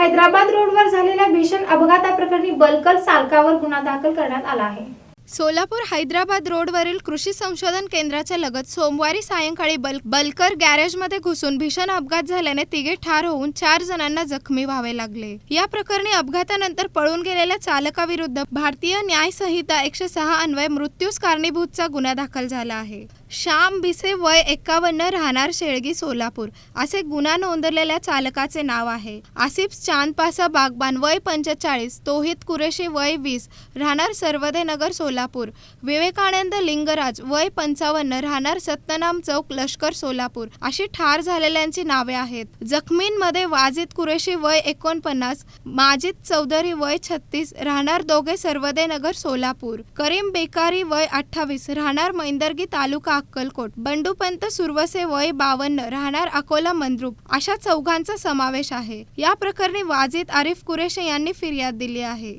हैदराबाद रोडवर झालेल्या भीषण अपघाताप्रकरणी बलकर चालकावर गुन्हा दाखल करण्यात आला आहे. सोलापूर हैदराबाद रोडवरील कृषी संशोधन केंद्राच्या लगत सोमवारी सायंकाळी बल बलकर गॅरेजमध्ये घुसून भीषण अपघात झाल्याने तिघे ठार होऊन चार जणांना जखमी व्हावे लागले. या प्रकरणी अपघातानंतर पळून गेलेल्या चालकाविरुद्ध भारतीय न्याय संहिता एकशे सहा अन्वय मृत्यूस कारणीभूतचा गुन्हा दाखल झाला आहे. श्याम बिसे वय एक्कावन्न राहणार शेळगी सोलापूर. असे गुन्हा नोंदवलेल्या चालकाचे नाव आहे. आसिफ चांदपासा बागबान वय पंचेचाळीस तोहित कुरेशी वय वीस राहणार सर्वदे नगर सोलापूर. विवेकानंद लिंगराज वय पंचावन्न राहणार सत्यनाम चौक लष्कर सोलापूर. अशी ठार झालेल्यांची नावे आहेत. जखमींमध्ये वाजिद कुरेशी वय एकोणपन्नास माजिद चौधरी वय छत्तीस राहणार दोघे सर्वदे नगर सोलापूर. करीम बेकारी वय अठ्ठावीस राहणार मैंदर्गी तालुका अक्कलकोट बंडूपंत सुरवसे वय बावन्न राहणार अकोला मंद्रुप अशा चौघांचा समावेश आहे. या प्रकरणी वाजिद आरिफ कुरेशी यांनी फिर्याद दिली आहे.